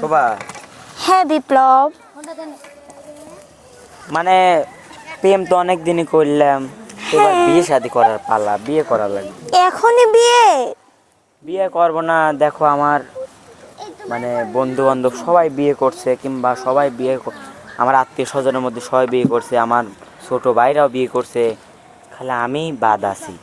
শোভা। হ্যাঁ বিপ্লব। মানে প্রেম তো অনেক দিনই করলাম। এবার। বিয়ে শাদি করার পালা বিয়ে করা লাগবে এখনই বিয়ে? বিয়ে করব না দেখো আমার মানে বন্ধু বান্ধব সবাই বিয়ে করছে কিংবা সবাই বিয়ে আমার আত্মীয় স্বজনের মধ্যে সবাই বিয়ে করছে আমার ছোট ভাইরাও বিয়ে করছে খালি আমি বাদ আছি।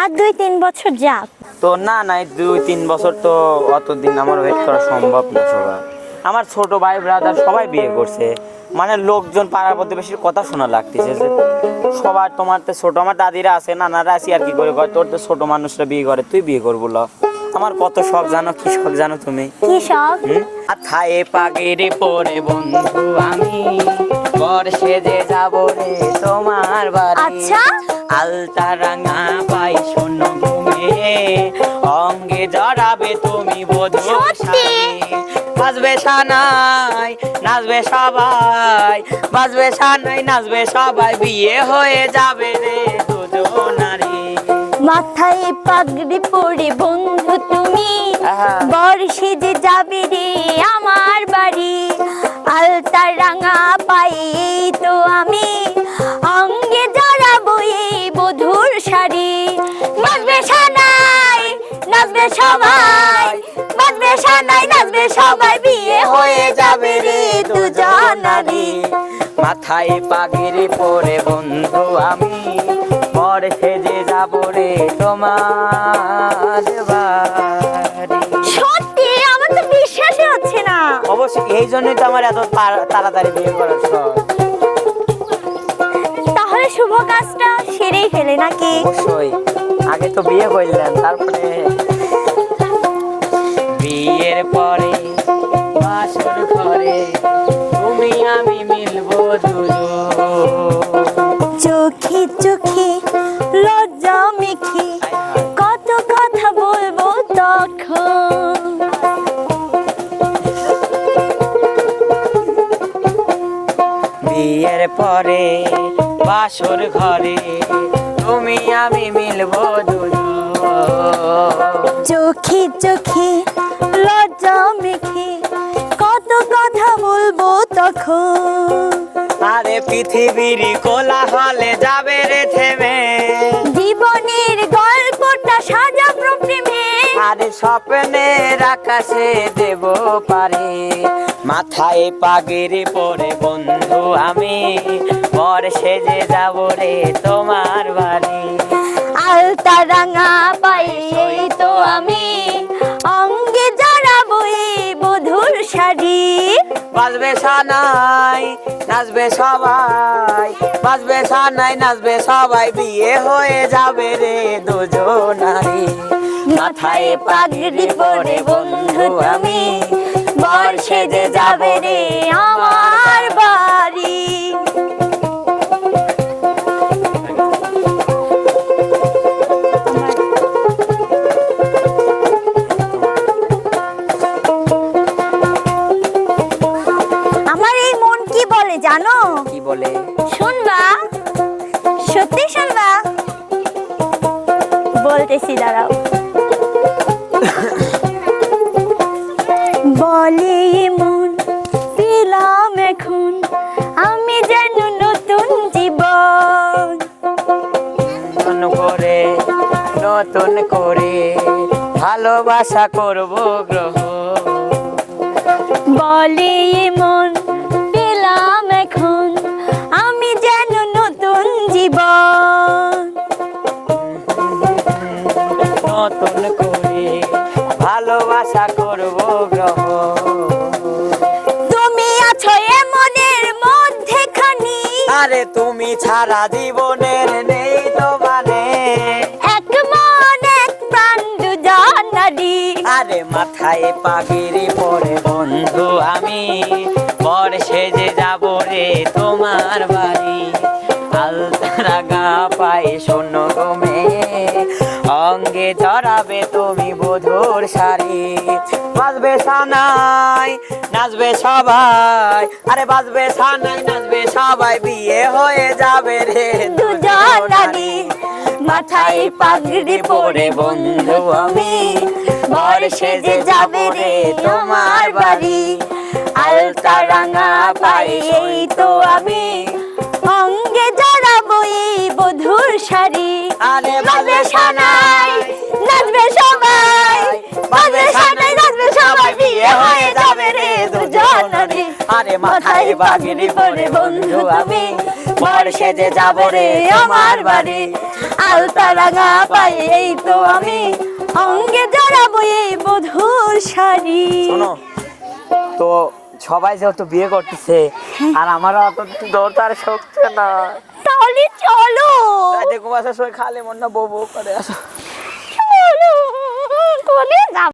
আর দুই তিন বছর যাক। তো না না দুই তিন বছর তো অতদিন আমার ওয়েট করা সম্ভব না সবার। আমার ছোট ভাই ব্রাদার সবাই বিয়ে করছে। মানে লোকজন পাড়ার প্রতিবেশীর কথা শোনা লাগতেছে যে সবার তোমার তো ছোট আমার দাদিরা আছে নানারা আছে আর কি করে কয়? তোর তো ছোট মানুষরা বিয়ে করে তুই বিয়ে করব ল। আমার কত শখ জানো কি শখ জানো তুমি? কি সব হুম? আথায়ে পাগেরে পরে বন্ধু আমি। বর সেজে যাব রে তোমার বাড়ি। আচ্ছা। আলতা রাঙা পাই শোনো ঘুমে। অঙ্গে জড়াবে তুমি বধূ? বাজবে সানাই নাচবে সবাই। বাজবে সানাই নাচবে সবাই। বিয়ে হয়ে যাবে রে দুজনারি মাথায় পাগড়ি পরে বন্ধু তুমি। আহা। বর সেজে যাবে রে আমার বাড়ি। রাঙা পাই তো আমি অঙ্গে জড়াবো এই বধুর শাড়ি। বাজবে সানাই নাচবে সবাই বাজবে সানাই নাচবে সবাই বিয়ে হয়ে যাবে রে দুজনারি মাথায় পাগিরি পরে বন্ধু আমি পর সেজে যাব রে তোমার বাড়ি। বিশ্বাসই হচ্ছে না। অবশ্যই এই জন্যই তো আমার এত তাড়াতাড়ি বিয়ে করার শখ। তাহলে শুভ কাজটা সেরেই ফেলে নাকি? অবশ্যই। আগে তো বিয়ে করলেন তারপরে বিয়ের পরে বাসর ঘরে তুমি আমি মিলবো দুজন। চোখে চোখে লজ্জা মেখে কত কথা বলব তখন। বিয়ের পরে বাসর ঘরে তুমি আমি মিলব চোখে চোখে লজ্জা মেখে কত কথা বলব তখন। আরে পৃথিবীর কোলাহলে যাবে রে স্বপ্নের আকাশে দেব পারে। মাথায় পাগিরি পরে বন্ধু আমি পর সেজে যাব রে তোমার বাড়ি। আলতা রাঙা পাই এই তো আমি অঙ্গে জড়াবো এই বধুর শাড়ি। বাজবে সানাই নাচবে সবাই বাজবে সানাই নাচবে সবাই বিয়ে হয়ে যাবে রে দুজনারি মাথায় পাগড়ি পরে বন্ধু আমি বর সেজে যাবে রে আমার বাড়ি। আমার এই মন কি বলে জানো? কি বলে? শুনবা সত্যি শুনবা। বলতেছি দাঁড়াও। বলে মন পেলাম এখন। আমি যেন নতুন জীবন। নতুন করে নতুন করে ভালোবাসা করব গ্রহ। বলে মন আরে তুমি ছাড়া জীবনের নেই তো মানে। এক মন এক প্রাণ দুজনারি আরে মাথায় পাগিরি পরে বন্ধু আমি। পর সেজে যাব রে তোমার বাড়ি। আলতারা গা পায়ে শোনো গমে অঙ্গে জড়াবে তুমি বধুর শাড়ি। বাজবে সানাই নাচবে সবাই। আরে বাজবে সানাই নাচবে সবাই বিয়ে হয়ে যাবে রে দুজনারি মাথায় পাগড়ি পরে বন্ধু আমি। বর সেজে যাবে রে তোমার বাড়ি। আলতা রাঙা পাই এই তো আমি। অঙ্গে জড়াবো এই বধুর শাড়ি। আরে বাজবে সানাই আরে মাথায় বাগিনি পরে বন্ধু আমি বর সেজে যাব রে আমার বাড়ি। আলতা রাঙা পাই এই তো আমি অঙ্গে জড়াবো এই বধুর শাড়ি। তো সবাই যেহেতু বিয়ে করতেছে আর আমার অত দরকার শক্তি না। তাহলে চলো। দেখো বাসার সময় খালি মন না বউ বউ করে আসো। চলো। কোনে যাব